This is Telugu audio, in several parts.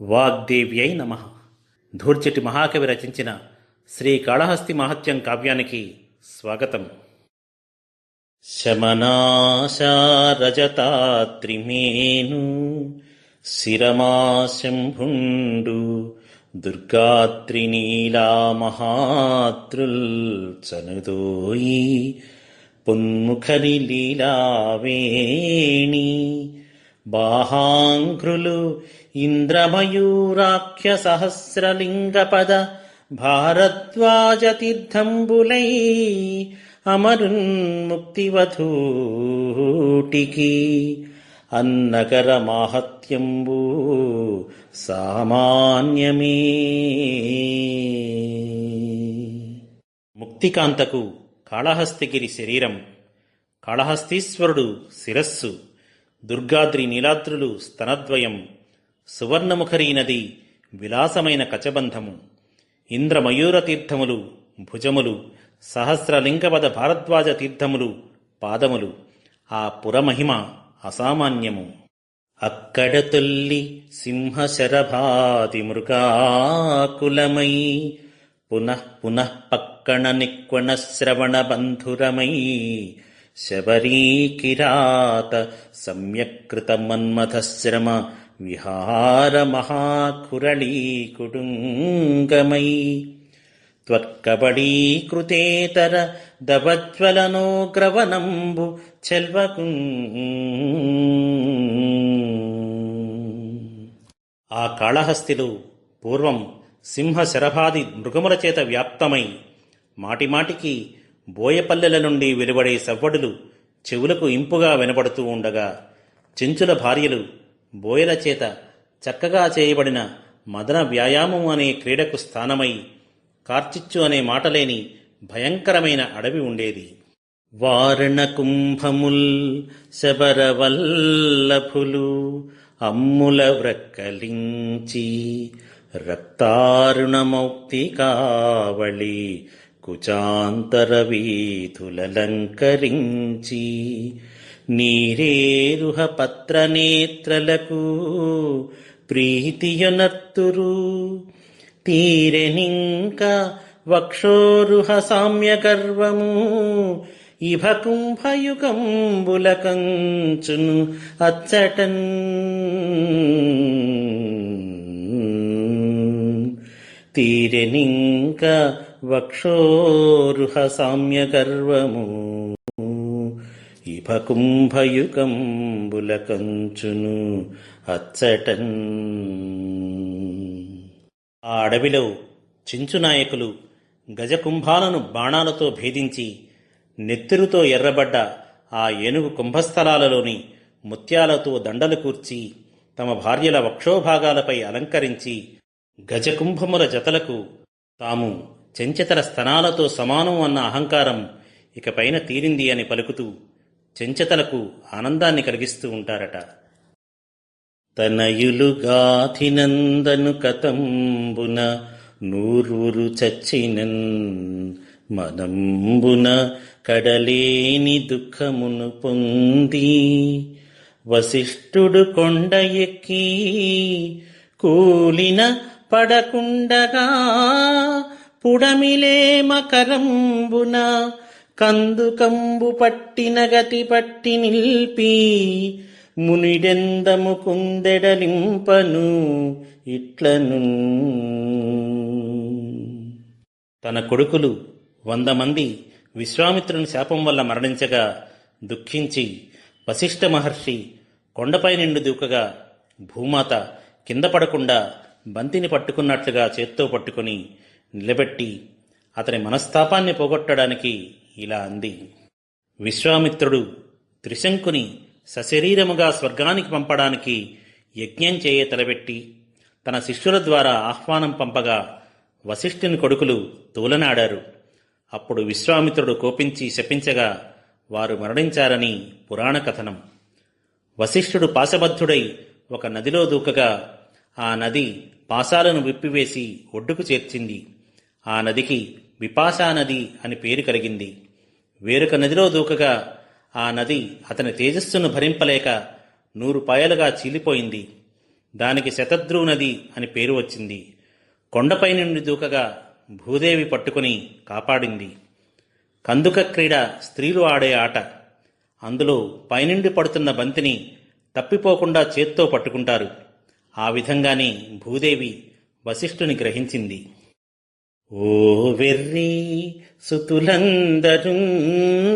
వాగ్దేవ్యై నమ. ధూర్చటి మహాకవి రచించిన శ్రీ కాళహస్తి మహత్యం కావ్యానికి స్వాగతం. శమనాశారజతాత్రిమేను శిరమాశంభుండు దుర్గాత్రి నీలా లీలావేణి బాహాంఘ్రులు ఇంద్రమయూరాఖ్య సహస్రలింగపద భారద్వాజ తీర్థంబులై అమరున్ముక్తివధూటికి అన్నకర మాహత్యంబు సామాన్యమే. ముక్తికాంతకు కాళహస్తిగిరి శరీరం కాళహస్తీశ్వరుడు శిరస్సు. దుర్గాద్రి నీలాద్రులు స్తనద్వయం సువర్ణముఖరీ నది విలాసమైన కచబంధము ఇంద్రమయూర తీర్థములు భుజములు సహస్రలింగపద భారద్వాజ తీర్థములు పాదములు ఆ పురమహిమ అసామాన్యము. అక్కడ తొల్లి సింహశరభాది మృగాకులమై పునః పునః పక్కణ నిక్వణ శ్రవణ బంధురమై శబరీకిరాత సమ్యకృత మన్మథశ్రమ విహార మహాకురళీ కుడుంగమై త్వత్కబడీకృతేతర దవజ్వలనోగ్రవనంబు చెల్వకు ఆ కాళహస్తిలో పూర్వం సింహ శరభాది మృగముల చేత వ్యాప్తమై మాటిమాటికి బోయపల్లెల నుండి వెలువడే సవ్వడులు చెవులకు ఇంపుగా వినబడుతూ ఉండగా చెంచుల భార్యలు బోయల చేత చక్కగా చేయబడిన మదన వ్యాయామం అనే క్రీడకు స్థానమై కార్చిచ్చు అనే మాటలేని భయంకరమైన అడవి ఉండేది. వారణ కుంభముల్ శబరవల్లభులు అమ్ముల వ్రక్కలించి రక్తారుణమౌక్తి కావళి కుచాంతర వీధులలంకరించి నీరేరుహ పత్రనేత్రలకు ప్రీతియొనర్తురు. తీరెనింక వక్షోరుహ సామ్య గర్వము ఇభ కుంభయుగంబులకంచును అచ్చటన్. తీరెనింక వక్షోరుహ సామ్య గర్వము ఇభ కంచును అచ్చటన్ ఆ అడవిలో చించు నాయకులు గజకుంభాలను బాణాలతో భేదించి నెత్తురుతో ఎర్రబడ్డ ఆ ఏనుగు కుంభస్థలాలలోని ముత్యాలతో దండలు కూర్చి తమ భార్యల వక్షోభాగాలపై అలంకరించి గజకుంభముల జతలకు తాము చెంచతల స్తనాలతో సమానం అన్న అహంకారం ఇకపైన తీరింది అని పలుకుతూ చెంచతలకు ఆనందాన్ని కలిగిస్తూ ఉంటారట. తనయులుగాథినందను కతంబున నూరురు చచ్చినన్ మనంబున కడలేని దుఃఖమును పొంది వశిష్ఠుడు కొండ ఎక్కి కూలిన పడకుండగా పుడమిలే మకరంబున కందుకంబు పట్టిన గతి పట్టి నిల్పి మునిడెందము కుందెడలింపను ఇట్లను తన కొడుకులు వంద మంది విశ్వామిత్రుని శాపం వల్ల మరణించగా దుఃఖించి వశిష్ఠ మహర్షి కొండపై నిండు దూకగా భూమాత కింద పడకుండా బంతిని పట్టుకున్నట్లుగా చేత్తో పట్టుకుని నిలబెట్టి అతని మనస్తాపాన్ని పోగొట్టడానికి ఇలా అంది. విశ్వామిత్రుడు త్రిశంకుని సశరీరముగా స్వర్గానికి పంపడానికి యజ్ఞం చేయ తలబెట్టి తన శిష్యుల ద్వారా ఆహ్వానం పంపగా వశిష్ఠుని కొడుకులు తూలనాడారు. అప్పుడు విశ్వామిత్రుడు కోపించి శపించగా వారు మరణించారని పురాణ కథనం. వశిష్ఠుడు పాశబద్ధుడై ఒక నదిలో దూకగా ఆ నది పాశాలను విప్పివేసి ఒడ్డుకు చేర్చింది. ఆ నదికి విపాశా నది అని పేరు కలిగింది. వేరొక నదిలో దూకగా ఆ నది అతని తేజస్సును భరింపలేక నూరు పాయలుగా చీలిపోయింది. దానికి శతద్రువు నది అని పేరు వచ్చింది. కొండపై నుండి దూకగా భూదేవి పట్టుకుని కాపాడింది. కందుక క్రీడ స్త్రీలు ఆడే ఆట. అందులో పైనుండి పడుతున్న బంతిని తప్పిపోకుండా చేత్తో పట్టుకుంటారు. ఆ విధంగానే భూదేవి వశిష్ఠుని గ్రహించింది. ఓ వెర్రి సుతులందరూ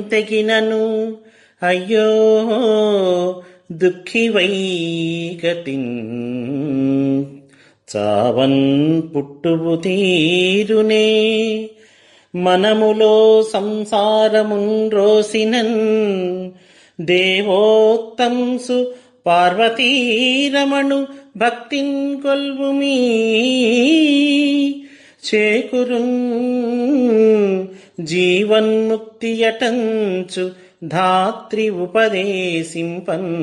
తెగినను అయ్యో దుఃఖివై గతిన్ చావన్ పుట్టువు తీరునే మనములో సంసారమున్ రోసినన్. దేవోత్తంసు పార్వతీరమణు భక్తిన్ కొల్వుమీ చేకురున్ జీవన్ముక్తియటంచు ధాత్రి ఉపదేశింపన్.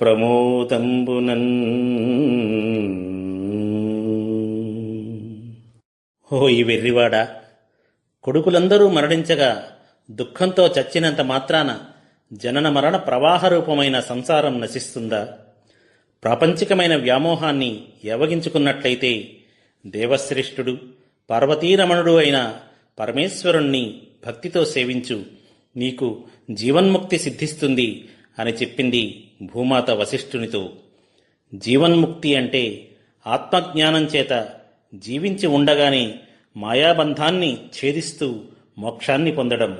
ప్రమోదంబునన్. ఓ ఈ వెర్రివాడా కొడుకులందరూ మరణించగా దుఃఖంతో చచ్చినంత మాత్రాన జనన మరణ ప్రవాహ రూపమైన సంసారం నశిస్తుందా? ప్రాపంచికమైన వ్యామోహాన్ని యవగించుకున్నట్లయితే దేవశ్రేష్ఠుడు పార్వతీరమణుడు అయిన పరమేశ్వరుణ్ణి భక్తితో సేవించు. నీకు జీవన్ముక్తి సిద్ధిస్తుంది అని చెప్పింది భూమాత వశిష్ఠునితో. జీవన్ముక్తి అంటే ఆత్మజ్ఞానం చేత జీవించి ఉండగానే మాయాబంధాన్ని ఛేదిస్తూ మోక్షాన్ని పొందడం.